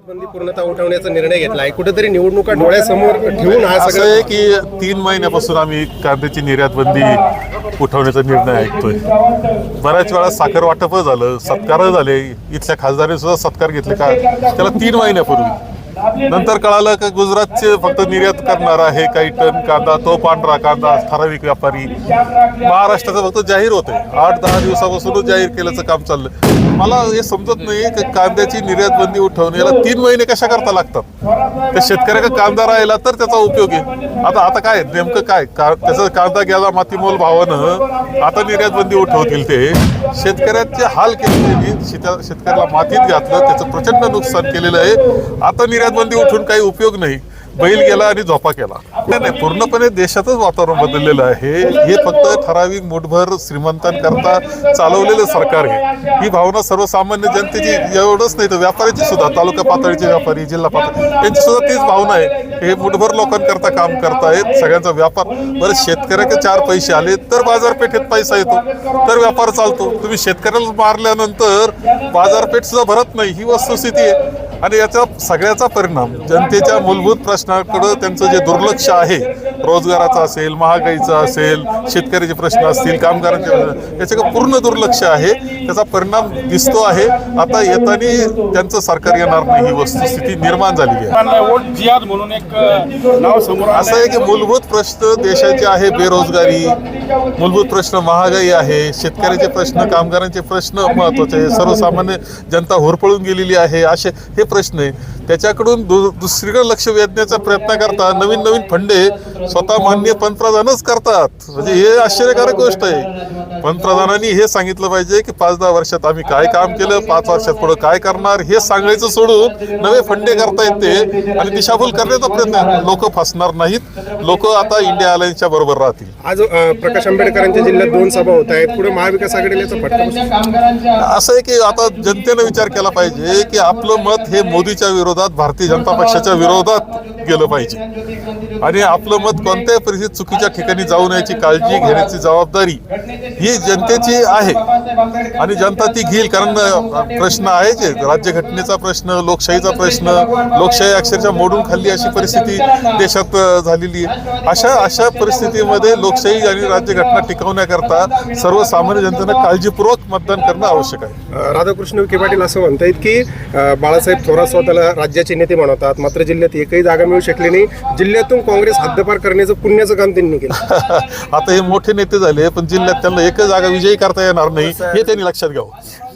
बंदी उठवण्याचा निर्णय घेतला आहे. कुठेतरी निवडणुका डोळ्यासमोर ठेवून हा असं सगळं आहे की तीन महिन्यापासून आम्ही कांद्याची निर्यात बंदी उठवण्याचा निर्णय ऐकतोय. बऱ्याच वेळा साखर वाटप झालं सत्कार झाले. इथल्या खासदारांनी सुद्धा सत्कार घेतले का? त्याला तीन महिन्यापूर्वी. नंतर कळालं की गुजरातचे फक्त निर्यात करणार आहे काही टन कांदा तो पांढरा कांदा ठराविक व्यापारी महाराष्ट्राचं फक्त जाहीर होते आठ दहा दिवसापासूनच जाहीर केल्याचं काम चाललं मला हे समजत नाही की कांद्याची निर्यात बंदी उठवणे याला तीन महिने कशा करता लागतात? त्या शेतकऱ्याचा कांदा राहिला तर त्याचा उपयोग आहे. आता आता काय नेमकं काय? का त्याचा कांदा गेला मातीमोल भावानं. आता निर्यात बंदी उठवतील ते. शेतकऱ्याचे हाल केले त्यांनी शेता शेतकऱ्याला मातीत घातलं. त्याचं प्रचंड नुकसान केलेलं आहे. आता निर्यात बंदी उठून काही उपयोग नाही. बैल गेला आणि झोपा केला. नाही नाही पूर्णपणे देशातच वातावरण बदललेलं आहे. हे फक्त ठराविक मुठभर श्रीमंतांकरता चालवलेलं सरकार आहे. ही भावना सर्वसामान्य जनतेची एवढंच नाही तर व्यापाऱ्याची सुद्धा तालुका पातळीचे व्यापारी जिल्हा पातळी यांची सुद्धा तीच भावना आहे. हे मुठभर लोकांकरता काम करतायत सगळ्यांचा व्यापार. बरं शेतकऱ्याकडे चार पैसे आले तर बाजारपेठेत पैसा येतो तर व्यापार चालतो. तुम्ही शेतकऱ्याला मारल्यानंतर बाजारपेठ सुद्धा भरत नाही. ही वस्तुस्थिती आहे. आणि याचा सगळ्याचा परिणाम जनतेच्या मूलभूत प्रश्नाकडं त्यांचं जे दुर्लक्ष आहे रोजगाराचा असेल महागाईचा असेल शेतकऱ्याचे प्रश्न असतील कामगारांचे प्रश्न, याच्याकडे पूर्ण दुर्लक्ष आहे. त्याचा परिणाम दिसतो आहे. आता येताना त्यांचं सरकार येणार नाही ही वस्तुस्थिती निर्माण झालेली आहे. असं आहे की मूलभूत प्रश्न देशाचे आहे बेरोजगारी मूलभूत प्रश्न महागाई आहे शेतकऱ्याचे प्रश्न कामगारांचे प्रश्न महत्त्वाचे आहे. सर्वसामान्य जनता होरपळून गेलेली आहे असे हे प्रश्न आहे. त्याच्याकडून दु दुसरीकडे लक्ष वेधण्याचा प्रयत्न करता नवीन नवीन फंडे स्वतः मान्य पंतप्रधानच करतात. म्हणजे हे आश्चर्यकारक गोष्ट आहे. पंतप्रधानांनी हे सांगितलं पाहिजे की पाच दहा वर्षात आम्ही काय काम केलं पाच वर्षात पुढे काय करणार हे सांगायचं सोडून नवे फंडे करता येते आणि दिशाभूल करण्याचा प्रयत्न. लोक फसणार नाहीत. लोक आता इंडिया अलायन्सच्या बरोबर राहतील. आज प्रकाश आंबेडकरांच्या जिल्ह्यात दोन सभा होत आहेत. पुढे महाविकास आघाडीला. असं आहे की आता जनतेनं विचार केला पाहिजे की आपलं मत हे मोदीच्या विरोधात भारतीय जनता पक्षाच्या विरोधात गेलं पाहिजे. आणि आपलं मत कोणत्याही परिस्थितीत चुकीच्या ठिकाणी जाऊ नयेची काळजी घेण्याची जबाबदारी ही जनतेची आहे. आणि जनता ती घेईल कारण प्रश्न आहे राज्यघटनेचा प्रश्न लोकशाहीचा प्रश्न लोकशाही अक्षरशः मोडून खाल्ली अशी परिस्थिती देशात झालेली आहे. अशा अशा परिस्थितीमध्ये लोकशाही आणि राज्यघटना टिकवण्याकरता सर्वसामान्य जनतेनं काळजीपूर्वक मतदान करणं आवश्यक आहे. राधाकृष्ण विखे पाटील असं म्हणतायत की बाळासाहेब थोरात स्वतःला राज्याचे नेते म्हणतात मात्र जिल्ह्यात एकही जागा मिळू शकली नाही. जिल्ह्यातून काँग्रेस हद्दपार करण्याचं पुण्याचं काम त्यांनी केलं. आता हे मोठे नेते झाले पण जिल्ह्यात त्यांना एकच जागा विजयी करता येणार नाही हे त्यांनी लक्षात घ्यावं.